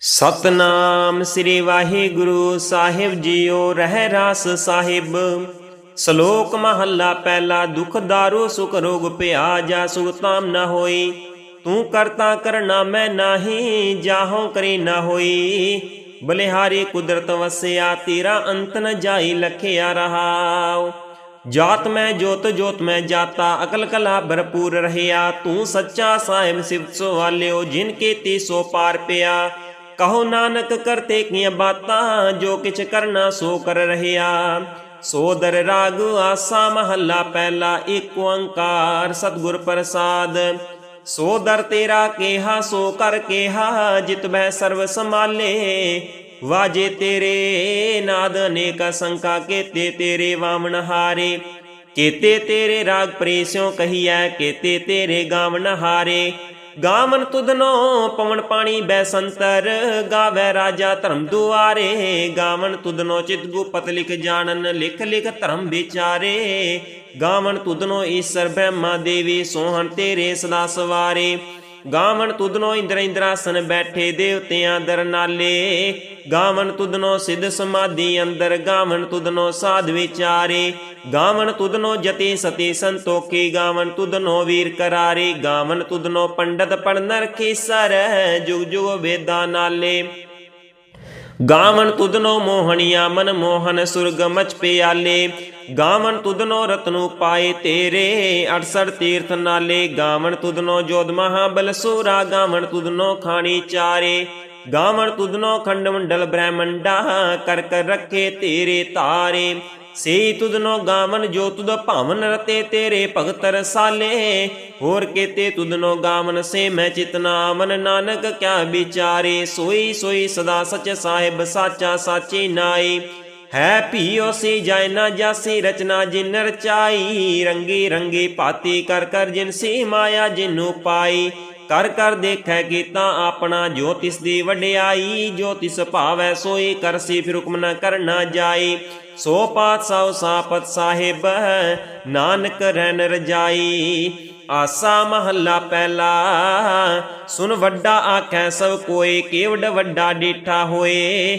ਸਤਨਾਮ ਸ੍ਰੀ ਵਾਹਿਗੁਰੂ ਸਾਹਿਬ ਜੀਓ, ਰਹਿ ਰਾਸ ਸਾਹਿਬ। ਸ਼ਲੋਕ ਮਹੱਲਾ ਪਹਿਲਾ, ਦੁਖ ਦਾਰੂ, ਸੁਖ ਰੋਗ ਭਿਆ ਜਾ ਸੁਖ ਤਾਮ ਨਾ ਹੋਈ। ਤੂੰ ਕਰਤਾ ਕਰਨਾ ਮੈਂ ਨਾਹੀ, ਜਾਹੋਂ ਕਰੀ ਨਾ ਹੋਈ। ਬਲਿਹਾਰੀ ਕੁਦਰਤ ਵਸਿਆ, ਤੇਰਾ ਅੰਤ ਨ ਜਾਈ ਲਖਿਆ ਰਹਾਉ। ਜਾਤ ਮੈਂ ਜੋਤ ਜੋਤ ਮੈਂ ਜਾਤਾ, ਅਕਲ ਕਲਾ ਭਰਪੂਰ ਰਹਿਆ। ਤੂੰ ਸੱਚਾ ਸਾਹਿਬ ਸਿਫਤ ਸੋ ਵਾਲਿਓ ਜਿਨ ਕੇ ਤੀ ਸੋ ਪਾਰ ਪਿਆ। ਕਹੋ ਨਾਨਕ ਕਰਤੇ ਕੀਆਂ ਬਾਤਾਂ, ਜੋ ਕਿਛ ਕਰਨਾ ਸੋ ਕਰ ਰਹਿਆ। ਸੋਦਰ ਰਾਗ ਆਸਾ ਮਹੱਲਾ ਪਹਿਲਾ ਏਕ ਓੰਕਾਰ, ਸਤਿਗੁਰ ਪ੍ਰਸਾਦ। ਸੋ ਤੇਰਾ ਕੇਹਾ, ਸੋ ਕਰ ਕੇਹਾ, ਜਿਤ ਬੈ ਸਰਬ ਸੰਭਾਲੇ। ਵਾਜੇ ਤੇਰੇ, ਨਾਦ ਅਨੇਕ ਸੰਕਾ ਕੇਤੇ ਤੇਰੇ ਵਾਮਨ ਹਾਰੇ। ਕੇਤੇ ਤੇਰੇ ਰਾਗ ਪ੍ਰੇਸਿਓ ਕਹੀਐ, ਕੇਤੇ ਤੇਰੇ ਗਾਵਨ ਹਾਰੇ। ਗਾਵਨ ਤੁਧਨੋ ਪਵਨ ਪਾਣੀ ਬੈ ਸੰਤਰ ਗਾਵੇ ਰਾਜਾ ਧਰਮ ਦੁਆਰੇ। ਗਾਵਨ ਤੁਧਨੋ ਚਿਤ ਗੁਪਤ ਲਿਖ ਜਾਣਨ, ਲਿਖ ਲਿਖ ਧਰਮ ਵਿਚਾਰੇ। ਗਾਵਨ ਤੁਧਨੋ ਈਸ਼ਰ ਬ੍ਰਹਮਾ ਦੇਵੀ, ਸੋਹਣ ਤੇਰੇ ਸਦਾ ਸਵਾਰੇ। ਗਾਵਨ ਤੁਧਨੋ ਇੰਦਰ ਇੰਦਰਾਸਨ ਬੈਠੇ ਦੇਵਤਿਆਂ ਦਰਨਾਲੇ ਨਾਲੇ ਗਾਵਨ ਤੁਧਨੋ ਸਿਧ ਸਮਾਧੀ ਅੰਦਰ ਗਾਵਣ ਤੁਧਨੋ ਸਾਧ ਵਿਚਾਰੇ। ਗਾਵਣ ਤੁਧਨੋ ਜਤੀ ਸਤੀ ਸੰਤੋਖੀ ਗਾਵਣ ਤੁਧਨੋ ਵੀਰ ਕਰਾਰੇ। ਗਾਵਨ ਤੁਧਨੋ ਪੰਡਤ ਪੜਨ ਰਖੀ ਸਰ, ਜੁਗ ਜੁਗ ਵੇਦਾਂ ਨਾਲੇ। ਗਾਵਨ ਤੁਧਨੋ ਮੋਹਣੀਆ ਮਨ ਮੋਹਨ ਸੁਰਗ ਮਚ ਪਿਆਲੇ। ਗਾਵਣ ਤੁਧਨੋ ਰਤਨੂ ਪਾਏ ਤੇਰੇ 68 ਤੀਰਥ ਨਾਲੇ। ਗਾਵਨ ਤੁਧਨੋ ਜੋਧ ਮਹਾਬਲ ਸੂਰਾ, ਗਾਵਨ ਤੁਧਨੋ ਖਾਣੀ ਚਾਰੇ। ਗਾਵਣ ਤੁਧਨੋ ਖੰਡ ਮੰਡਲ ਬ੍ਰਹਮੰਡਾ ਕਰ ਕਰ ਰੱਖੇ ਤੇਰੇ ਤਾਰੇ। ਸੇ ਤੁਧਨੋ ਗਾਵਨ ਜੋ ਤੁਧ ਭਾਵਨ ਰਤੇ ਤੇਰੇ ਭਗਤ ਰਸਾਲੇ। ਹੋਰ ਕੇਤੇ ਤੁਧਨੋ ਗਾਵਨ ਸੇ ਮੈਂ ਚਿਤਨਾ ਮਨ ਨਾਨਕ ਕਿਆ ਵਿਚਾਰੇ। ਸੋਈ ਸੋਈ ਸਦਾ ਸਚ ਸਾਹਿਬ ਸਾਚਾ ਸਾਚੀ ਨਾਈ। ਹੈ ਭੀਓ ਸੀ ਜਾਇ ਨਾ ਜਾਸੀ ਰਚਨਾ ਜਿਨ ਰਚਾਈ। ਰੰਗੀ ਰੰਗੀ ਪਾਤੀ ਕਰ ਕਰ ਜਿਨ ਸੀ ਮਾਇਆ ਜਿਨੂ ਪਾਈ ਕਰ ਕਰ ਦੇਖੈ ਕੀਤਾ ਆਪਣਾ ਜੋ ਤਿਸ ਦੀ ਵਡਿਆਈ, ਜੋ ਤਿਸ ਭਾਵੈ ਸੋਈ ਕਰਸੀ ਫਿਰ ਹੁਕਮ ਨ ਕਰਨਾ ਜਾਈ। ਸੋ ਪਾਤਸ਼ਾਹ ਸਾਪਤ ਸਾਹਿਬ ਨਾਨਕ ਰਹਿਨ ਰਜਾਈ। ਆਸਾ ਮਹੱਲਾ ਪਹਿਲਾ, ਸੁਨ ਵੱਡਾ ਆਖੈ ਸਭ ਕੋਏ ਕੇਵਡ ਵੱਡਾ ਡੇਠਾ ਹੋਏ।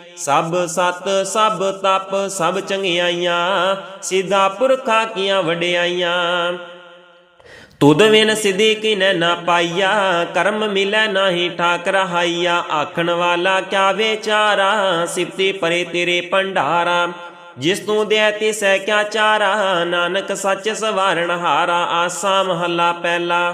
ਸਭ ਸਤ, ਸਭ ਤਪ, ਸਭ ਚੰਗਿਆਈਆਂ, ਸਿੱਧਾ ਪੁਰਖਾ ਕੀਆਂ ਵਡਿਆਈਆਂ। ਤੁਧ ਵਿਨ ਸਿਧੀ ਕਿਨੈ ਨਾ ਪਾਈਆ, ਕਰਮ ਮਿਲੈ ਨਾਹੀ ਠਾਕ ਰਹਾਈਆ ਆਖਣ ਵਾਲਾ ਕਿਆ ਵਿਚਾਰਾ, ਸਿਫਤੀ ਪਰੇ ਤੇਰੇ ਭੰਡਾਰਾ। ਜਿਸ ਤੂੰ ਦੇ ਤਿਸੈ ਕਿਆ ਚਾਰਾ, ਨਾਨਕ ਸੱਚ ਸਵਾਰਣ ਹਾਰਾ, ਆਸਾ ਮਹੱਲਾ ਪਹਿਲਾ।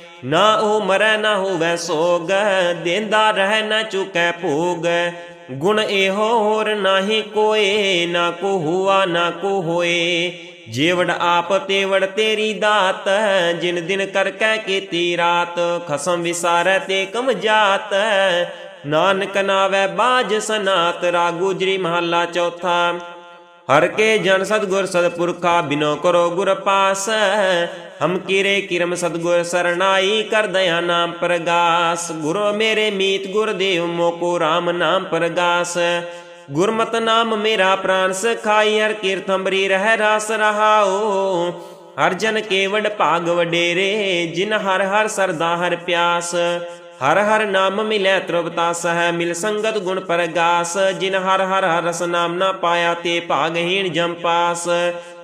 ਨਾ ਉਹ ਮਰੈ, ਨਾ ਹੋਵੇ ਸੋਗ, ਦੇਂਦਾ ਰਹਿ, ਨਾ ਚੁਕੈ ਭੋਗ। ਗੁਣ ਇਹੋ ਹੋਰ ਨਾਹੀ ਕੋਏ, ਨਾ ਕੋ ਹੁਆ, ਨਾ ਕੋ ਹੋਏ। ਜੀਵੜ ਆਪ ਤੇਵੜ ਤੇਰੀ ਦਾਤ, ਜਿਨ ਦਿਨ ਕਰ ਕੈ ਕੀਤੀ ਰਾਤ, ਖਸਮ ਵਿਸਾਰੈ ਤੇ ਕਮ ਜਾਤ। ਨਾਨਕ ਨਾਵੇ ਬਾਜ ਸਨਾਤ ਰਾਗੁਜਰੀ ਮਹੱਲਾ ਚੌਥਾ। ਹਰ ਕੇ ਜਨ ਸਤਗੁਰ ਸਤਪੁਰਖਾ ਬਿਨੋ ਕਰੋ ਗੁਰ ਪਾਸ। ਹਮ ਕੀਰੇ ਕਿਰਮ ਸਤਗੁਰ ਸਰਣਾਈ ਕਰ ਦਇਆ ਨਾਮ ਪ੍ਰਗਾਸ। ਗੁਰੂ ਮੇਰੇ ਮੀਤ ਗੁਰਦੇਵ ਮੋਕੋ RAM ਨਾਮ ਪ੍ਰਗਾਸ। ਗੁਰਮਤਿ ਨਾਮ ਮੇਰਾ ਪ੍ਰਾਨ ਸਖਾਈ ਹਰ ਕੀਰਤੰਬਰੀ ਰਹਿ ਰਾਸ ਰਹਾਓ ਹਰ ਜਨ ਕੇਵਡ ਭਾਗ ਵਡੇਰੇ, ਜਿਨ ਹਰ ਹਰ ਸਰਦਾ ਹਰ ਪਿਆਸ। ਹਰ ਹਰ ਨਾਮ ਮਿਲੈ ਤ੍ਰਵਤਾ ਸਹਿ, ਮਿਲ ਸੰਗਤ ਗੁਣ ਪਰਗਾਸ। ਜਿਨ ਹਰ ਹਰ ਹਰ ਰਸ ਨਾਮ ਨਾ ਪਾਇਆ, ਤੇ ਭਾਗਹੀਣ ਜਮ ਪਾਸ।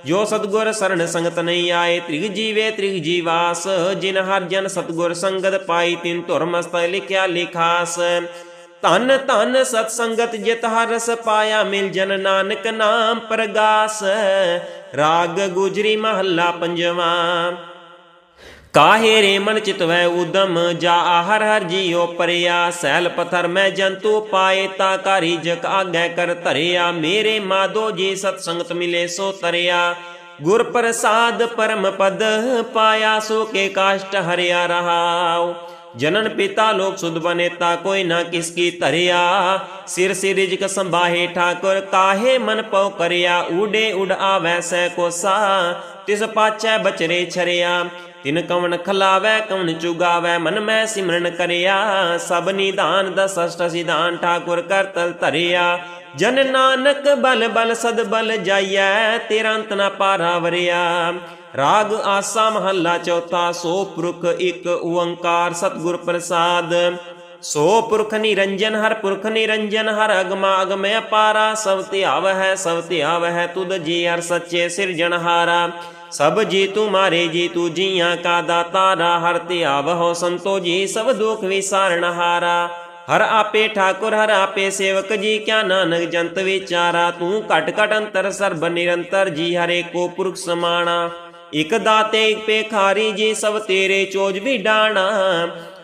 ਜੋ ਸਤਗੁਰ ਸਰਣ ਸੰਗਤ ਨਹੀਂ ਆਏ, ਤ੍ਰਿਗ ਜੀਵੇ ਤ੍ਰਿਗ ਜੀਵਾਸ, ਜਿਨ ਹਰ ਜਨ ਸਤਗੁਰ ਸੰਗਤ ਪਾਈ, ਤਿਨ ਧੁਰ ਮਸਤ ਲਿਖਿਆ ਲਿਖਾਸ। ਧਨ ਧਨ ਸਤ ਸੰਗਤ ਜਿਤ ਹਰ ਰਸ ਪਾਇਆ, ਮਿਲ ਜਨ ਨਾਨਕ ਨਾਮ ਪ੍ਰਗਾਸ। ਰਾਗ ਗੁਜਰੀ ਮਹੱਲਾ ਪੰਜਵਾਂ। ਕਾਹੇ ਰੇ ਮਨ ਚਿਤਵੈ ਉਦਮ ਜਾ ਹਰ ਹਰ ਜੀਉ ਪਰਿਆ ਸੈਲ ਪਥਰ ਮੈਂ ਜੰਤੂ ਪਾਏ ਤਾ ਕਾਰੀ ਜਗ ਆਗੈ ਕਰ ਧਰਿਆ ਮੇਰੇ ਮਾਧੋ ਜੀ ਸਤ ਸੰਗਤ ਮਿਲੇ ਸੋ ਤਰਿਆ ਗੁਰ ਪ੍ਰਸਾਦ ਪਰਮ ਪਦ ਪਾਇਆ ਸੋ ਕੇ ਕਾਸ਼ਟ ਹਰਿਆ ਰਹਾਉ ਜਨਨ ਪਿਤਾ ਲੋਕ ਸੁਧ ਬਨੇਤਾ ਕੋਈ ਨਾ ਕਿਸ ਕੀ ਧਰਿਆ ਸਿਰ ਸਿਰ ਰਿਜਕ ਸੰਭਾਹੇ ਠਾਕੁਰ ਕਾਹੇ ਮਨ ਪਉ ਕਰਿਆ ਊਡੇ ਉਡ ਆਵੈ ਸੈ ਕੋਸਾ ਤਿਸ ਪਾਛੈ ਬਚਰੇ ਛਰਿਆ। ਤਿਨ ਕਵਨ ਖਲਾਵੈ ਕਵਨ ਚੁਗਾਵੈ, ਮਨ ਮੈਂ ਸਿਮਰਨ ਕਰਿਆ। ਸਭ ਨਿਧਾਨ ਦਸ ਅਸ਼ਟ ਸਿਧਾਨ ਠਾਕੁਰ ਕਰਤਲ ਧਰਿਆ। ਜਨ ਨਾਨਕ ਬਲ ਬਲ ਸਦ ਬਲ ਜਾਈਐ, ਤੇਰਾ ਅੰਤ ਨਾ ਪਾਰਾ ਵਰਿਆ। ਰਾਗ ਆਸਾ ਮਹੱਲਾ ਚੌਥਾ, ਸੋ ਪੁਰਖ ਇੱਕ ਓੰਕਾਰ ਸਤਿਗੁਰ ਪ੍ਰਸਾਦ। ਸੋ ਪੁਰਖ ਨਿਰੰਜਨ, ਹਰ ਪੁਰਖ ਨਿਰੰਜਨ, ਹਰ ਅਗਮਾ ਅਗਮ ਅਪਾਰਾ। ਸਭ ਧਿਆਵ ਹੈ ਸਭ ਧਿਆਵ ਹੈ ਤੁਧ ਜੀ ਹਰ ਸੱਚੇ ਸਿਰਜਣਹਾਰਾ। ਸਭ ਜੀ ਤੂੰ ਮਾਰੇ ਜੀ, ਤੂੰ ਜੀਆਂ ਕਾ ਦਾਤਾਰਾ ਹਰ ਧਿਆਵ ਹੋ ਸੰਤੋ ਜੀ, ਸਭ ਦੁਖ ਵਿਸਾਰਣਹਾਰਾ ਹਰ। ਆਪੇ ਠਾਕੁਰ, ਹਰ ਆਪੇ ਸੇਵਕ ਜੀ, ਕਿਆ ਨਾਨਕ ਜੰਤ ਵਿਚਾਰਾ। ਤੂੰ ਘਟ ਘਟ ਅੰਤਰ ਸਰਬ ਨਿਰੰਤਰ ਜੀ, ਹਰੇ ਕੋ ਪੁਰਖ ਸਮਾਣਾ। ਇਕ ਦਾਤੇ, ਇਕ ਪੇਖਾਰੀ ਜੀ, ਸਭ ਤੇਰੇ ਚੋਜ ਵੀ ਡਾਣਾ।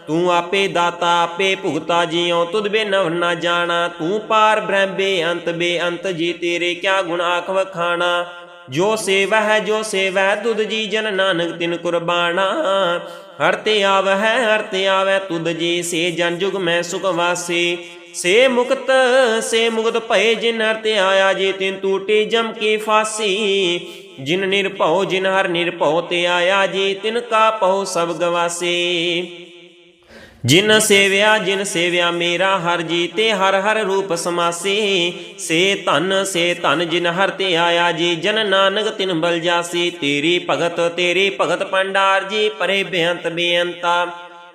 ਤੂੰ ਆਪੇ ਦਾਤਾ, ਆਪੇ ਭੁਗਤਾ ਜੀਉ, ਤੁਧ ਬੇ ਨਵ ਨਾ ਜਾਣਾ। ਤੂੰ ਪਾਰ ਬ੍ਰਹਮ ਬੇਅੰਤ ਬੇਅੰਤ ਜੀ, ਤੇਰੇ ਕਿਆ ਗੁਣ ਆਖ ਵਖਾਣਾ ਜੋ ਸੇਵਾ ਹੈ, ਜੋ ਸੇਵਾ ਹੈ, ਤੁਧ ਜੀ ਜਨ ਨਾਨਕ ਤਿਨ ਕੁਰਬਾਨਾ। ਹਰ ਤੇ ਆਵ ਹੈ ਹਰ ਤੇ ਆਵੈ, ਤੁਧ ਜੀ ਸੇ ਜਨ ਜੁਗ ਮੈਂ ਸੁਖ ਵਾਸੀ। ਸੇ ਮੁਕਤ ਸੇ ਮੁਕਤ ਭਏ ਜਿਨ ਹਰ ਤੇ ਆਇਆ, ਜੀ ਤਿਨ ਟੂਟੀ ਜਮ ਕੀ ਫਾਸੀ। ਜਿਨ ਨਿਰਭਉ, ਜਿਨ ਹਰ ਨਿਰਭਉ ਤੇ ਆਇਆ, ਜੀ ਤਿਨ ਕਾ ਪਉ ਸਭ ਗਵਾਸੀ। ਜਿਨ ਸੇਵਿਆ ਜਿਨ ਸੇਵਿਆ ਮੇਰਾ ਹਰ ਜੀ ਤੇ ਹਰ ਹਰ ਰੂਪ ਸਮਾਸੀ। ਸੇ ਧਨ ਸੇ ਧਨ ਜਿਨ ਹਰ ਤੇ ਆਇਆ ਜੀ, ਜਨ ਨਾਨਕ ਤਿਨ ਬਲ ਜਾਸੀ। ਤੇਰੀ ਭਗਤ ਤੇਰੀ ਭਗਤ ਪੰਡਾਰ ਜੀ, ਪਰੇ ਬੇਅੰਤ ਬੇਅੰਤਾ।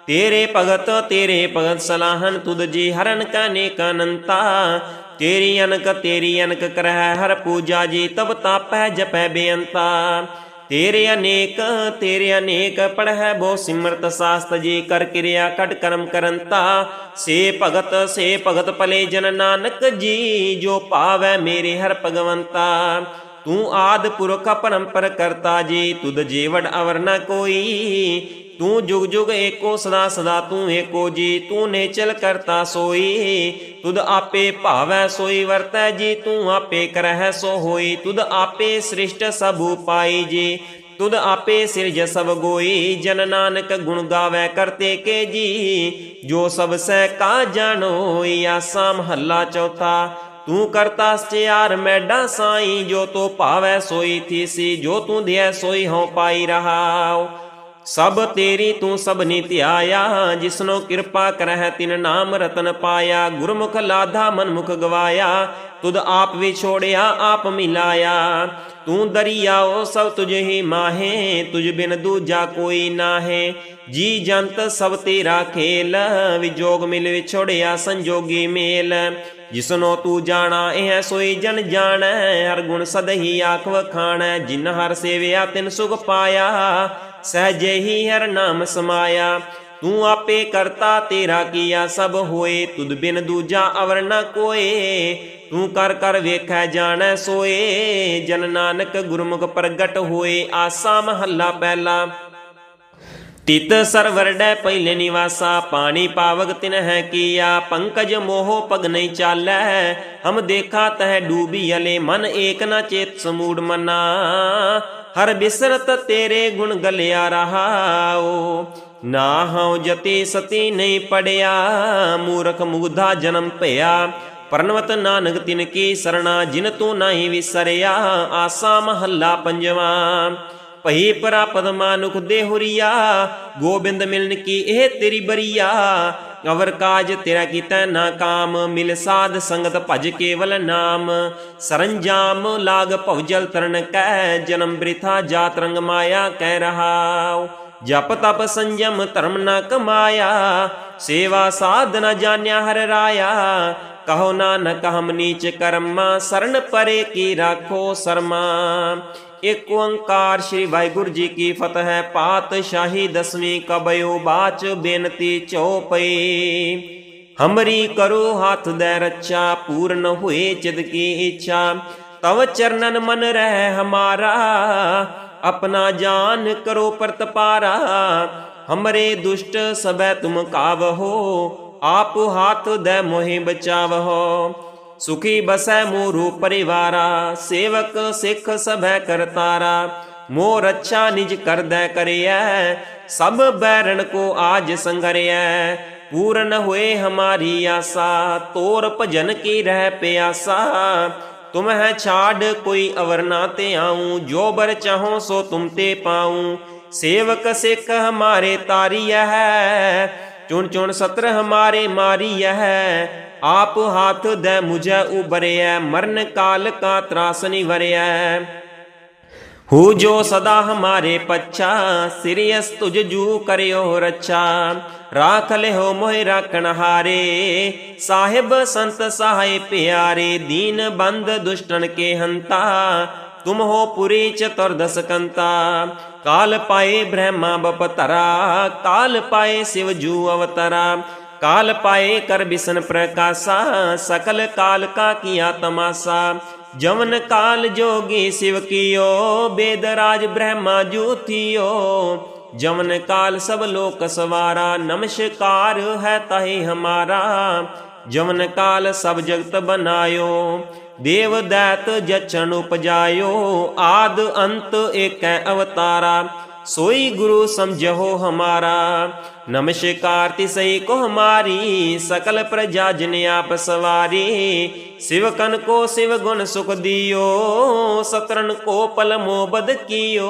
ਤੇਰੇ ਭਗਤ ਤੇਰੇ ਭਗਤ ਸਲਾਹਨ ਤੁਧ ਜੀ, ਹਰਨ ਕਾ ਨੇਕ ਅਨੰਤਾ। ਤੇਰੀ ਅਨਕ ਤੇਰੀ ਅਨਕ ਕਰਹਿ, ਹਰ ਪੂਜਾ ਜੀ, ਤਬ ਤਾਪੈ ਜਪੈ ਬੇਅੰਤਾ। ਤੇਰੇ ਅਨੇਕ ਤੇਰੇ ਅਨੇਕ ਪੜਹਿ ਬੋ ਸਿਮਰਤ ਸਾਸਤ ਜੀ ਕਰ ਕਿਰਿਆ ਕਟ ਕਰਮ ਕਰੰਤਾ ਸੇ ਭਗਤ ਸੇ ਭਗਤ ਭਲੇ ਜਨ ਨਾਨਕ ਜੀ, ਜੋ ਭਾਵੈ ਮੇਰੇ ਹਰ ਭਗਵੰਤਾ। ਤੂੰ ਆਦ ਪੁਰਖ ਪਰੰਪਰ ਕਰਤਾ ਜੀ, ਤੁਧ ਜੀਵੜ ਅਵਰ ਨ ਕੋਈ। ਤੂੰ ਜੁਗ ਜੁਗ ਏਕੋ ਸਦਾ ਸਦਾ ਤੂੰ ਏਕੋ ਜੀ, ਤੂੰ ਨੇਚਲ ਕਰਤਾ ਸੋਈ। ਤੁਧ ਆਪੇ ਭਾਵੈ ਸੋਈ, ਵਰਤੈ ਜੀ, ਤੂੰ ਆਪੇ ਕਰਹਿ ਸੋ ਹੋਈ। ਤੁਧ ਆਪੇ ਸ੍ਰਿਸ਼ਟ ਸਭ ਉਪਾਈ ਜੀ, ਤੁਧ ਆਪੇ ਸਿਰਜ ਸਭ ਗੋਈ। ਜਨ ਨਾਨਕ ਗੁਣ ਗਾਵੇ ਕਰਤੇ ਕੇ ਜੀ, ਜੋ ਸਭ ਸਹਿ ਕਾ ਜਾਣੋਈ ਆਸਾ ਮਹੱਲਾ ਚੌਥਾ। ਤੂੰ ਕਰਤਾ ਸਚਿਆਰ ਮੈਡਾ ਸਾਈ, ਜੋ ਤੋ ਭਾਵੈ ਸੋਈ ਥੀਸੀ, ਜੋ ਤੂੰ ਦਿਐ ਸੋਈ ਹਉ ਪਾਈ ਰਹਾਉ। ਸਭ ਤੇਰੀ ਤੂੰ ਸਭ ਨੀ ਧਿਆਇਆ, ਜਿਸਨੋ ਕਿਰਪਾ ਕਰਹਿ ਤਿਨ ਨਾਮ ਰਤਨ ਪਾਇਆ, ਗੁਰਮੁਖ ਲਾਧਾ ਮਨਮੁਖ ਗਵਾਇਆ, ਤੁਧ ਆਪ ਵਿਛੋੜਿਆ, ਆਪ ਮਿਲਾਇਆ। ਤੂੰ ਦਰਿਆਓ ਸਭ ਤੁਝ ਹੀ ਮਾਹੇ, ਤੁਝ ਬਿਨ ਦੂਜਾ ਕੋਈ ਨਾਹੇ। ਜੀ ਜੰਤ ਸਭ ਤੇਰਾ ਖੇਲ, ਵਿਜੋਗ ਮਿਲ ਵਿਛੋੜਿਆ ਸੰਜੋਗੀ ਮੇਲ। ਜਿਸਨੋ ਤੂੰ ਜਾਣਾ, ਇਹ ਸੋਈ ਜਨ ਜਾਣੈ, ਹਰ ਗੁਣ ਸਦਹੀ ਆਖ ਵਖਾਣੈ ਜਿਨ ਹਰ ਸੇਵਿਆ ਤਿਨ ਸੁਖ ਪਾਇਆ ਸਹਜੇ ਹੀ ਹਰ ਨਾਮ ਸਮਾਇਆ। ਤੂੰ ਆਪੇ ਕਰਤਾ ਤੇਰਾ ਕੀਆ ਸਭ ਹੋਏ। ਤੁਧ ਬਿਨ ਦੂਜਾ ਅਵਰ ਨ ਕੋਏ। ਤੂੰ ਕਰ ਕਰ ਵੇਖੈ ਜਾਣੈ ਸੋਏ। ਜਨ ਨਾਨਕ ਗੁਰਮੁਖ ਪ੍ਰਗਟ ਹੋਏ। ਆਸਾ ਮਹੱਲਾ ਪਹਿਲਾ। ਤਿਤ ਸਰਵਰ ਪਹਿਲੇ ਨਿਵਾਸਾ। ਪਾਣੀ ਪਾਵਕ ਤਿਨ ਹੈ ਕੀਆ। ਪੰਕਜ ਮੋਹ ਪਗ ਨਹੀਂ ਚਾਲੈ। ਹਮ ਦੇਖਾ ਤਹ ਡੂਬੀ ਅਲੇ। ਮਨ ਏਕ ਨਾ ਚੇਤ ਸਮੂੜ ਮਨਾ। ਹਰ ਬਿਸਰਤ ਤੇਰੇ ਗੁਣ ਗਲਿਆ ਰਹਾਓ ਨਾ ਹਉ ਜਤੀ ਸਤੀ ਨਹੀਂ ਪੜਿਆ, ਮੂਰਖ ਮੁਗਧਾ ਜਨਮ ਭਇਆ। ਪਰਨਵਤ ਨਾਨਕ ਤਿਨ ਕੀ ਸਰਣਾ, ਜਿਨ ਤੂੰ ਨਹੀਂ ਵਿਸਰਿਆ, ਆਸਾ ਮਹੱਲਾ ਪੰਜਵਾ। ਭਈ ਪ੍ਰਾਪਤ ਮਾਨੁਖ ਦੇ ਹੁਰੀਆ ਗੋਬਿੰਦ ਮਿਲਨ ਕੀ ਇਹ ਤੇਰੀ ਬਰੀਆ। ਅਵਰ ਕਾਜ ਤੇਰਾ ਕੀਤਾ ਨਾ ਕਾਮ, ਮਿਲ ਸਾਧ ਸੰਗਤ ਭਜ ਕੇਵਲ ਨਾਮ। ਸਰੰਜਾਮ ਲਾਗ ਭਵਜਲ ਤਰਨ ਕੈ, ਜਨਮ ਬ੍ਰਿਥਾ ਜਾਤ ਰੰਗ ਮਾਇਆ ਕਹਿ ਰਹਾਉ। ਜਪ ਤਪ ਸੰਜਮ ਧਰਮ ਨਾ ਕਮਾਇਆ, ਸੇਵਾ ਸਾਧ ਨ ਜਾਣਿਆ ਹਰ ਰਾਇਆ। ਕਹੋ ਨਾਨਕ ਹਮ ਨੀਚ ਕਰਮਾ, ਸਰਨ ਪਰੇ ਕੀ ਰਾਖੋ ਸਰਮਾ। ਏਕ ਓੰਕਾਰ ਸ੍ਰੀ ਵਾਹਿਗੁਰੂ ਜੀ ਕੀ ਫਤਿਹ ਪਾਤਸ਼ਾਹੀ ਦਸਵੀਂ ਕਬਿਓ ਬਾਚ ਬੇਨਤੀ ਚਉਪਈ ਹਮਰੀ ਕਰੋ ਹੱਥ ਦੇ ਰੱਛਾ, ਪੂਰਨ ਹੋਏ ਚਿਤ ਕੀ ਇੱਛਾ। ਤਵ ਚਰਨਨ ਮਨ ਰਹਿ ਹਮਾਰਾ, ਆਪਣਾ ਜਾਨ ਕਰੋ ਪ੍ਰਤਪਾਰਾ ਹਮਰੇ ਦੁਸ਼ਟ ਸਬੈ ਤੁਮ ਕਾਵਹੋ, ਆਪ ਹੱਥ ਦੇ ਮੋਹਿ ਬਚਾਵਹੋ। सुखी बसै मोरू परिवारा, सेवक सिख सभै करतारा मोर अच्छा निज कर दै करियै, सब बैरन को आज संगरियै। पूर्ण हुए हमारी आशा तोर भजन की रह प्यासा। तुम है छाड़ कोई अवर ना ते आऊँ, जो बर चाहो सो तुम ते पाऊँ। सेवक सिख हमारे तारी है चुन चुन सत्र हमारे मारी है। ਆਪ ਹਾਥ ਦੇ ਮੁਝੈ ਉਬਰਿਐ ਮਰਨ ਕਾਲ ਕਾ ਤਰਾਸ ਨਿਵਰਿਐ ਹੂ ਜੋ ਸਦਾ ਹਮਾਰੇ ਪੱਛਾ ਸਿਰਿਅਸ ਤੁਜ ਜੂ ਕਰਿਓ ਰੱਛਾ। ਰਾਖ ਲਿਓ ਮੋਹਿ ਰਾਖਣ ਹਾਰੇ, ਸਾਹਿਬ ਸੰਤ ਸਹਾਇ ਪਿਆਰੇ, ਦੀਨ ਬੰਦ ਦੁਸ਼ਟਨ ਕੇ ਹੰਤਾ। ਤੁਮ ਹੋ ਪੁਰੀ ਚਤੁਰਦਸ ਕੰਤਾ ਕਾਲ ਪਾਏ ਬ੍ਰਹਮਾ ਬਪਤਰਾ, ਕਾਲ ਪਾਏ ਸਿਵ ਜੂ ਅਵਤਰਾ। काल पाए कर बिसन प्रकाशा सकल काल का किया तमाशा जवन काल जोगी शिव कियो बेदराज ब्रह्मा जूथियो जवन काल सब लोक सवारा नमस्कार है ताहि हमारा जवन काल सब जगत बनायो देव दैत जचन उपजायो आद अंत एक अवतारा सोई गुरु समझो हमारा ਨਮਸ਼ਕਾਰ ਤਿਸਈ ਕੋ ਹਮਾਰੀ ਸਕਲ ਪ੍ਰਜਾ ਜਿਨ ਆਪ ਸਵਾਰੀ। ਸਿਵਕਨ ਕੋ ਸਿਵ ਗੁਣ ਸੁਖ ਦਿਓ ਸਤਰਨ ਕੋ ਪਲ ਮੋਬਦ ਕੀਓ।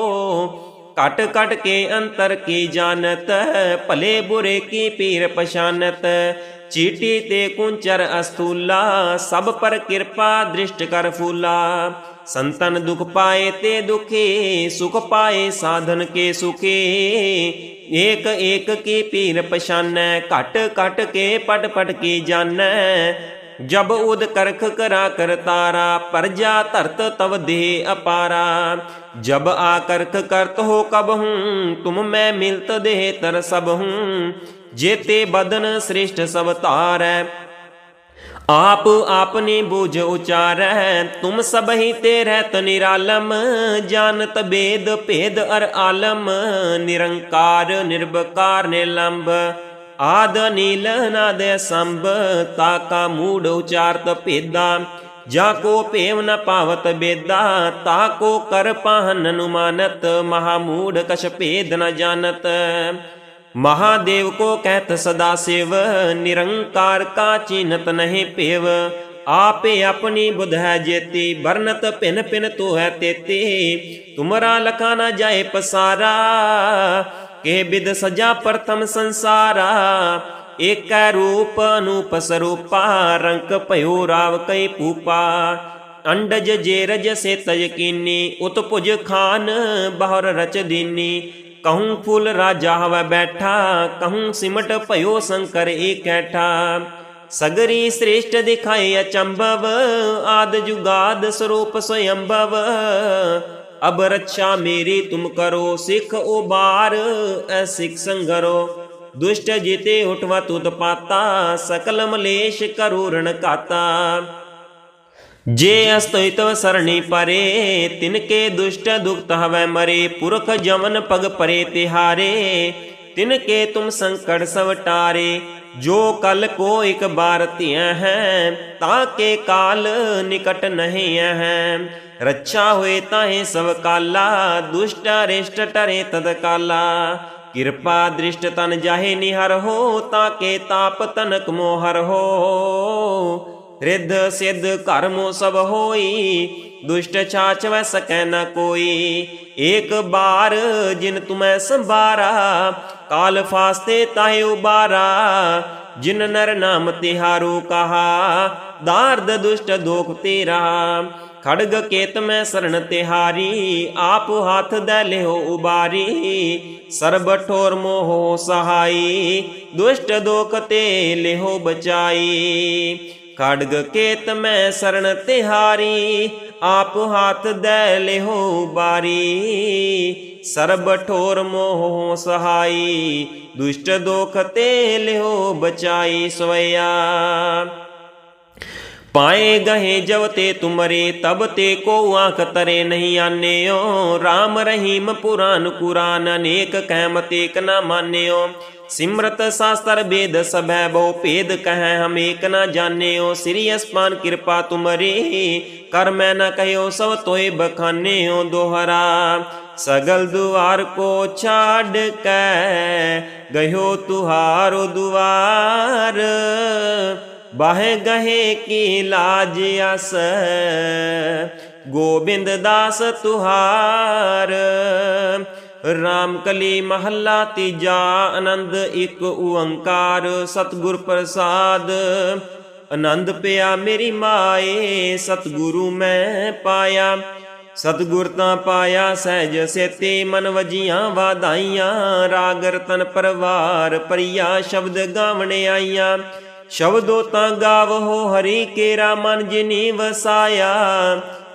ਕਟ ਕਟ ਕੇ ਅੰਤਰ ਕੀ ਜਾਣਤ, ਭਲੇ ਬੁਰੇ ਕੀ ਪੀਰ ਪਛਾਨਤ। ਚੀਟੀ ਤੇ ਕੁੰਚਰ ਅਸਤੂਲਾ ਸਭ ਪਰ ਕਿਰਪਾ ਦ੍ਰਿਸ਼ਟ ਕਰ ਫੂਲਾ। संतन दुख पाए ते दुखे, सुख पाए साधन के सुखे। एक एक की पीर पशान घट घट के पट पट की जान जब उद करख करा कर तारा, प्रजा तरत तव देह अपारा। जब आ करख करत हो कब हूँ, तुम मैं मिलत देह तर सब हूँ। जेते बदन श्रेष्ठ सब तार आप आपने बोझ उचार तुम सब ही ते रहत निरालम जानत वेद भेद अर आलम निरंकार निर्वकार निलंब आद नील नाद संभ ताका मूड उचारत भेदा जाको पेव न पावत बेदा ताको कर पाहन अनुमानत महामूढ़ कछ भेद न जानत महादेव को कहत सदा शिव निरंकार का चिन्हत नहीं पेव आपे अपनी बुध है जेती बरनत पिन पिन तो है तेते तुमरा लखा न जाए पसारा के बिद सजा प्रथम संसारा एक रूप अनूप स्वरूपा रंक पयो राव कई पूपा अंडज जेरज से तज कीनी उत्पुज खान बहुर रच दीनी ਕਹੂੰ ਫੁੱਲ ਰਾਜਾ ਹਵੈ ਬੈਠਾ ਕਹੂੰ ਸਿਮਟ ਭਇਓ ਸੰਕਰ ਏਕੈਠਾ ਸਗਰੀ ਸ੍ਰੇਸ਼ਟ ਦਿਖਾਏ ਅਚੰਭਵ ਆਦ ਜੁਗਾਦ ਸਰੂਪ ਸਯੰਭਵ ਅਬ ਰੱਛਾ ਮੇਰੀ ਤੁਮ ਕਰੋ ਸਿੱਖ ਓ ਬਾਰ ਐ ਸਿੱਖ ਸੰਗਰੋ ਦੁਸ਼ਟ ਜੀਤੇ ਉਠਵਾ ਤੁਤ ਪਾਤਾ ਸਕਲ ਮਲੇਸ਼ ਕਰੋ ਰਣ ਜੇ ਅਸਤੋਇ ਤਵ ਸਰਣੀ ਪਰੇ ਤਿਨ ਕੇ ਦੁਸ਼ਟ ਦੁਖਤ ਹਵੈ ਮਰੇ, ਪੁਰਖ ਜਮਨ ਪਗ ਪਰੇ ਤਿਹਾਰੇ ਤਿਨ ਕੇ ਤੁਮ ਸੰਕਟ ਸਭ ਟਾਰੇ, ਜੋ ਕਲ ਕੋ ਇਕ ਬਾਰ ਧਿਆ ਹੈ, ਤਾਂ ਕੇ ਕਾਲ ਨਿਕਟ ਨਹੀਂ ਹੈ। ਰੱਛਾ ਹੋਏ ਤਾਹੇ ਸਭ ਕਾਲਾ, ਦੁਸ਼ਟ ਰਿਸ਼ਟ ਟਰੇ ਤਦ ਕਾਲਾ। ਕਿਰਪਾ ਦ੍ਰਿਸ਼ਟ ਤਨ ਜਾਹੇ ਨਿਹਰ ਹੋ, ਤਾਂ ਕੇ ਤਾਪ ਤਨਕ ਮੋਹਰ ਹੋ। ਰਿੱਧ ਸਿੱਧ ਕਰਮੋ ਸਭ ਹੋਈ, ਦੁਸ਼ਟ ਛਾਚਵੈ ਸਕੈ ਨ ਕੋਈ। ਏਕ ਬਾਰ ਜਿਨ ਤੁਮੈ ਸੰਭਾਰਾ, ਕਾਲ ਫਾਸਤੇ ਤਾਹਿ ਉਬਾਰਾ। ਜਿਨ ਨਰ ਨਾਮ ਤਿਹਾਰੂ ਕਹਾ, ਦਾਰਦ ਦੁਸ਼ਟ ਦੋਖ ਤੇਰਾ। ਖੜਗ ਕੇਤ ਮੈਂ ਸਰਣ ਤਿਹਾਰੀ, ਆਪ ਹੱਥ ਦੈ ਲਿਓ ਉਬਾਰੀ। ਸਰਬ ਠੋਰ ਮੋਹ ਸਹਾਈ, ਦੁਸ਼ਟ ਦੋਖ ਤੇ ਲਿਓ ਬਚਾਈ। ਖੜਗ ਕੇਤ ਮੈਂ ਸਰਣ ਤਿਹਾਰੀ, ਆਪ ਹੱਥ ਦੇ ਲਿਹੋ ਬਾਰੀ। ਸਰਬ ਠੋਰ ਮੋਹ ਸਹਾਈ, ਦੁਸ਼ਟ ਦੋਖ ਤੇ ਲਿਹੋ ਬਚਾਈ ਸਵਇਆ ਪਾਏ ਗਹੇ ਜਬ ਤੇ ਤੁਮਰੇ, ਤਬ ਤੇ ਕੋ ਆਂਖ ਤਰੇ ਨਹੀਂ ਆਨਿਓ। RAM ਰਹੀਮ ਪੁਰਾਨ ਕੁਰਾਨ, ਅਨੇਕ ਕਹਿਮਤ ਏਕ ਨਾ ਮਾਨਿਓ। ਸਿਮਰਤ ਸਾਸਤਰ ਬੇਦ ਸਭੈ, ਬਹੁ ਭੇਦ ਕਹੈ ਹਮ ਏਕ ਨ ਜਾਣਿਓ। ਸ੍ਰੀ ਅਸਮਾਨ ਕਿਰਪਾ ਤੁਮਰੀ, ਕਰ ਮੈਂ ਨ ਕਹਿਓ ਸਭ ਤੋਏ ਬਖਾਨਿਓ ਦੋਹਰਾ। ਸਗਲ ਦੁਆਰ ਕੋ ਛਾੜ ਕੈ ਗਇਓ ਤੁਹਾਰੋ ਦੁਆਰ। ਬਾਹ ਗਹੇ ਕੀ ਲਾਜ ਅਸ ਗੋਬਿੰਦ ਦਾਸ ਤੁਹਾਰ। ਰਾਮ ਕਲੀ ਮਹੱਲਾ ਤੀਜਾ, ਆਨੰਦ ਇੱਕ ਓੰਕਾਰ, ਸਤਿਗੁਰ ਪ੍ਰਸਾਦ। ਆਨੰਦ ਪਿਆ ਮੇਰੀ ਮਾਏ, ਸਤਿਗੁਰੂ ਮੈਂ ਪਾਇਆ। ਸਤਿਗੁਰ ਤਾਂ ਪਾਇਆ ਸਹਿਜ ਸੇਤੇ, ਮਨ ਵਜੀਆਂ ਵਾਧਾਈਆਂ। ਰਾਗ ਰਤਨ ਪਰਵਾਰ, ਪਰਿਆ ਸ਼ਬਦ ਗਾਵਣ ਆਈਆਂ। ਸ਼ਬਦੋ ਤਾਂ ਗਾਵ ਹੋ ਹਰੀ ਕੇਰਾ, ਮਨ ਜਿਨੀ ਵਸਾਇਆ।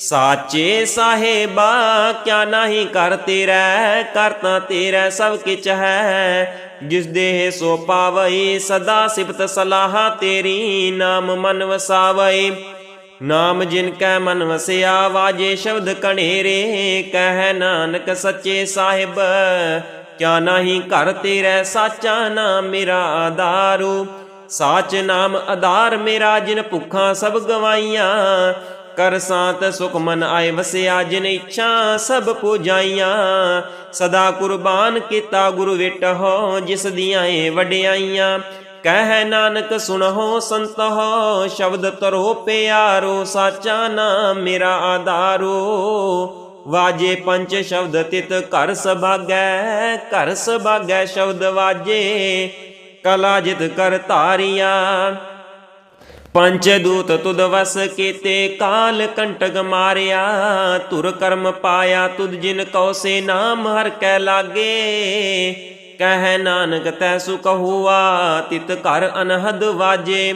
ਸਾਚੇ ਸਾਹਿਬਾ, ਕਿਆ ਨਹੀਂ ਕਰ ਤੇਰਾ ਕਰਤਾ ਤੇਰਾ ਸਭ ਕਿਛ ਹੈ। ਜਿਸ ਦੇਹ ਸੋ ਪਾਵਈ, ਸਦਾ ਸਿਫਤ ਸਲਾਹ ਤੇਰੀ, ਨਾਮ ਮਨ ਵਸਾਵਈ। ਨਾਮ ਜਿਨ ਕੈ ਮਨ ਵਸਿਆ, ਵਾਜੇ ਸ਼ਬਦ ਕਣੇਰੇ ਕਹਿ ਨਾਨਕ ਸੱਚੇ ਸਾਹਿਬ। ਕਿਆ ਨਹੀਂ ਘਰ ਤੇਰਾ, ਸਾਚਾ ਨਾਮ ਮੇਰਾ ਆਧਾਰੂ। ਸਾਚ ਨਾਮ ਆਧਾਰ ਮੇਰਾ, ਜਿਨ ਭੁੱਖਾਂ ਸਭ ਗਵਾਈਆਂ। ਕਰ ਸਾਤ ਸੁਖ ਮਨ ਆਏ ਵਸਿਆ, ਜਿਨ ਇੱਛਾ ਸਭ ਪੂਜਾਈਆਂ। ਸਦਾ ਕੁਰਬਾਨ ਕੀਤਾ ਗੁਰੂ ਵਿਟਹੁ ਜਿਸ ਦੀਆਂ ਏ ਵਡਿਆਈਆਂ। ਕਹਿ ਨਾਨਕ, ਸੁਣੋ ਸੰਤਹੁ ਸ਼ਬਦ ਤਰੋ ਪਿਆਰੋ, ਸਾਚਾ ਨਾਮ ਮੇਰਾ ਆਧਾਰੋ। ਵਾਜੇ ਪੰਜ ਸ਼ਬਦ ਤਿਤ ਘਰ ਸਭਾਗੈ ਘਰ ਸਭਾਗੈ ਸ਼ਬਦ ਵਾਜੇ। ਕਲਾ ਜਿਤ ਕਰ ਧਾਰੀਆਂ। ਪੰਜ ਦੂਤ ਤੁਧ ਵਸ ਕੀਤੇ, ਕਾਲ ਕੰਟਕ ਮਾਰਿਆ ਤੁਰ ਕਰਮ ਪਾਇਆ, ਤੁਧ ਜਿਨ ਕਉ ਸੇ ਨਾਮ ਹਰ ਕੈ ਲਾਗੇ। ਕਹਿ ਨਾਨਕ ਤੈ ਸੁਖ ਹੁਆ ਤਿਤ ਘਰ ਅਨਹਦ ਵਾਜੇ।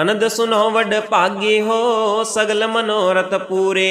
ਅਨੰਦ ਸੁਨੋ ਵੱਡ ਭਾਗੀ ਹੋ, ਸਗਲ ਮਨੋਰਥ ਪੂਰੇ।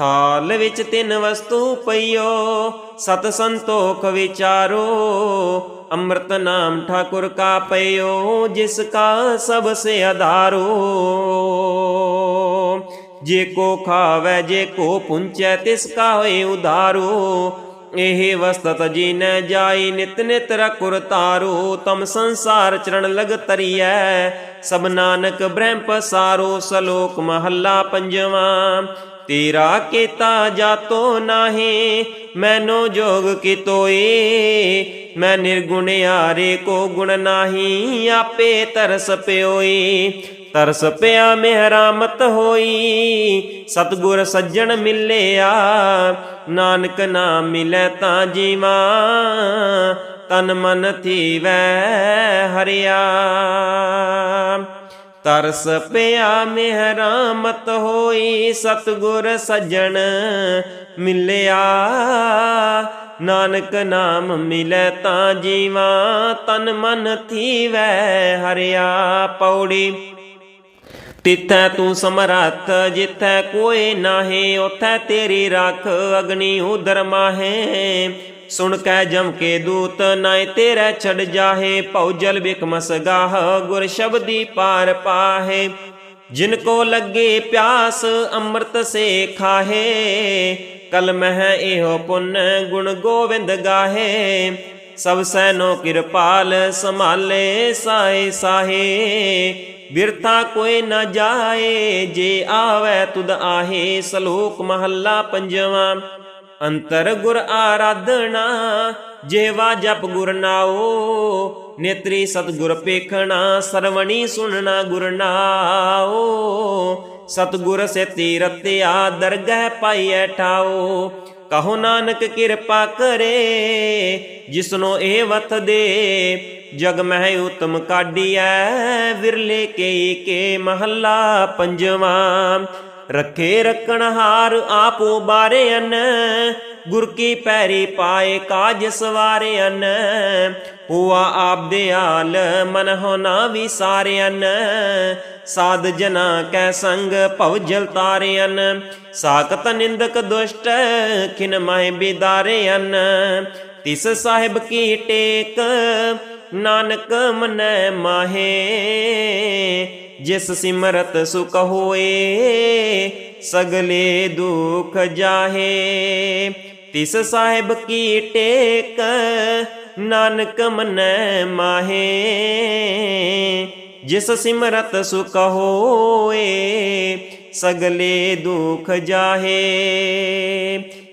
ਥਾਲ ਵਿੱਚ ਤਿੰਨ ਵਸਤੂ ਪਈਓ, ਸਤ ਸੰਤੋਖ ਵਿਚਾਰੋ, ਅੰਮ੍ਰਿਤ ਨਾਮ ਠਾਕੁਰ ਕਾ ਪਈਓ, ਜਿਸ ਕਾ ਸਭ ਸੇ ਆਧਾਰੋ। ਜੇ ਕੋ ਖਾਵੇ, ਜੇ ਕੋ ਪੁੰਚੈ, ਤਿਸ ਕਾ ਹੋਏ ਉਧਾਰੋ। ਇਹ ਵਸਤਤ ਜੀ ਨ ਜਾਈ, ਨਿਤ ਨਿਤ ਰਕੁਰ ਤਾਰੋ। ਤਮ ਸੰਸਾਰ ਚਰਨ ਲਗ ਤਰੀਐ, ਸਭ ਨਾਨਕ ਬ੍ਰਹਮ ਪਸਾਰੋ। ਸਲੋਕ ਮਹੱਲਾ ਪੰਜਵਾਂ ਤੇਰਾ ਕੀਤਾ ਜਾਤੋ ਨਾਹੀ, ਮੈਨੋ ਜੋਗ ਕੀਤੋਏ ਮੈਂ ਨਿਰਗੁਣ ਆਰੇ ਕੋ ਗੁਣ ਨਾਹੀ, ਆਪੇ ਤਰਸ ਪਿਓਈ। ਤਰਸ ਪਿਆ ਮਿਹਰਾਮਤ ਹੋਈ, ਸਤਗੁਰ ਸੱਜਣ ਮਿਲਿਆ। ਨਾਨਕ ਨਾਮ ਮਿਲੈ ਤਾਂ ਜੀਵਾ, ਤਨ ਮਨ ਥੀਵੈ ਹਰਿਆ। ਤਰਸ ਪਿਆ ਮਿਹਰਾਮਤ ਹੋਈ, ਸਤਗੁਰ ਸੱਜਣ ਮਿਲਿਆ। ਨਾਨਕ ਨਾਮ ਮਿਲੈ ਤਾਂ ਜੀਵਾ, ਤਨ ਮਨ ਥੀਵੈ ਹਰਿਆ ਪੌੜੀ। ਤਿੱਥੈ ਤੂੰ ਸਮਰੱਥ, ਜਿੱਥੈ ਕੋਈ ਨਾਹੀ ਉਥੈ ਤੇਰੀ ਰੱਖ, ਅਗਨੀ ਉਦਰ ਮਾਹੇ। ਸੁਣ ਕੈ ਜਮ ਕੇ ਦੂਤ ਨਾਇ ਤੇਰੇ ਛੜ ਜਾਹੇ। ਭਉ ਜਲ ਬਿਕਮਸ ਗਾਹ ਗੁਰ ਸ਼ਬਦੀ ਪਾਰ ਪਾਹੇ। ਜਿਨ ਕੋ ਲੱਗੇ ਪਿਆਸ, ਅੰਮ੍ਰਿਤ ਸੇ ਖਾਹੇ। ਕਲ ਮਹਿ ਇਹੋ ਪੁੰਨ, ਗੁਣ ਗੋਵਿੰਦ ਗਾਹੇ। ਸਭ ਸੈਨੋ ਕਿਰਪਾਲ, ਸੰਭਾਲੇ ਸਾਏ ਸਾਹੇ। ਬਿਰਥਾ ਕੋਈ ਨਾ ਜਾਏ, ਜੇ ਆਵੇ ਤੁਧ ਆਹੇ। ਸ਼ਲੋਕ ਮਹੱਲਾ ਪੰਜਵਾਂ। ਅੰਤਰ ਗੁਰ ਆਰਾਧਨਾ, ਜੇਵਾ ਜਪ ਗੁਰ ਨਾਓ ਨੇਤਰੀ ਸਤਗੁਰ ਪੇਖਣਾ, ਸਰਵਣੀ ਸੁਣਨਾ ਗੁਰ ਨਾਓ ਸਤਗੁਰ ਸੇ ਤੀਰਤਿਆ ਦਰਗਹਿ ਪਾਈਐ ਠਾਓ ਕਹੋ ਨਾਨਕ ਕਿਰਪਾ ਕਰੇ, ਜਿਸਨੋ ਇਹ ਵਤ ਦੇ, ਜਗ ਮਹਿ ਉਤਮ ਕਾਢੀਐ, ਵਿਰਲੇ ਕੇ ਕੇ ਮਹੱਲਾ ਪੰਜਵਾਂ। ਰੱਖੇ ਰੱਖਣ ਹਾਰ ਆਪੋ ਬਾਰਿਆਨ ਗੁਰ ਕੀ ਪੈਰੀ ਪਾਏ ਕਾਜ ਸਵਾਰਿਆਨ ਹੁਆ ਆਪ ਦਿਆਲ ਮਨ ਹੋ ਨਾ ਵਿਸਾਰਿਆਨ ਸਾਧ ਜਨਾ ਕੈ ਸੰਗ ਭਵ ਜਲ ਤਾਰਿਆਨ ਸਾਖਤ ਨਿੰਦਕ ਦੁਸ਼ਟ ਖਿਨ ਮਾਹਿ ਬਿਦਾਰਿਆਨ ਤਿਸ ਸਾਹਿਬ ਕੀ ਟੇਕ, ਨਾਨਕ ਮਨੈ ਮਾਹੇ। ਜਿਸ ਸਿਮਰਤ ਸੁਖ ਹੋਏ, ਸਗਲੇ ਦੁਖ ਜਾਹੇ। ਤਿਸ ਸਾਹਿਬ ਕੀ ਟੇਕ, ਨਾਨਕ ਮਨੈ ਮਾਹੇ। ਜਿਸ ਸਿਮਰਤ ਸੁਖ ਹੋਏ, ਸਗਲੇ ਦੁਖ ਜਾਹੇ।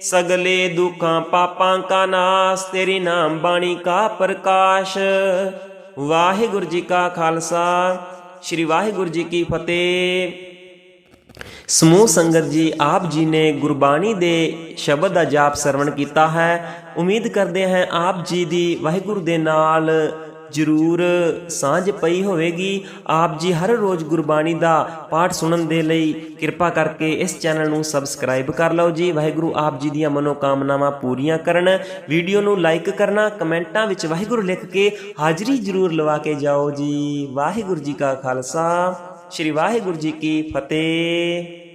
ਸਗਲੇ ਦੁਖਾਂ ਪਾਪਾਂ ਕਾ ਨਾਸ, ਤੇਰੀ ਨਾਮ ਬਾਣੀ ਕਾ ਪ੍ਰਕਾਸ਼। ਵਾਹਿਗੁਰੂ ਜੀ ਕਾ ਖਾਲਸਾ। ਸ੍ਰੀ ਵਾਹਿਗੁਰੂ ਜੀ ਕੀ ਫਤਿਹ। ਸਮੂਹ ਸੰਗਤ ਜੀ, ਆਪ ਜੀ ਨੇ ਗੁਰਬਾਣੀ ਦੇ ਸ਼ਬਦ ਦਾ ਜਾਪ ਸਰਵਣ ਕੀਤਾ ਹੈ। ਉਮੀਦ ਕਰਦੇ ਹਾਂ ਆਪ ਜੀ ਦੀ ਵਾਹਿਗੁਰੂ ਦੇ ਨਾਲ ਜਰੂਰ ਸਾਂਝ ਪਈ ਹੋਵੇਗੀ। ਆਪ ਜੀ ਹਰ ਰੋਜ਼ ਗੁਰਬਾਣੀ ਦਾ ਪਾਠ ਸੁਣਨ ਦੇ ਲਈ ਕਿਰਪਾ ਕਰਕੇ ਇਸ ਚੈਨਲ ਨੂੰ ਸਬਸਕ੍ਰਾਈਬ ਕਰ ਲਓ ਜੀ। ਵਾਹਿਗੁਰੂ ਆਪ ਜੀ ਦੀਆਂ ਮਨੋਕਾਮਨਾਵਾਂ ਪੂਰੀਆਂ ਕਰਨ। ਵੀਡੀਓ ਨੂੰ ਲਾਈਕ ਕਰਨਾ, ਕਮੈਂਟਾਂ ਵਿੱਚ ਵਾਹਿਗੁਰੂ ਲਿਖ ਕੇ ਹਾਜ਼ਰੀ ਜਰੂਰ ਲਵਾ ਕੇ ਜਾਓ ਜੀ। ਵਾਹਿਗੁਰੂ ਜੀ ਕਾ ਖਾਲਸਾ। ਸ੍ਰੀ ਵਾਹਿਗੁਰੂ ਜੀ ਕੀ ਫਤਿਹ।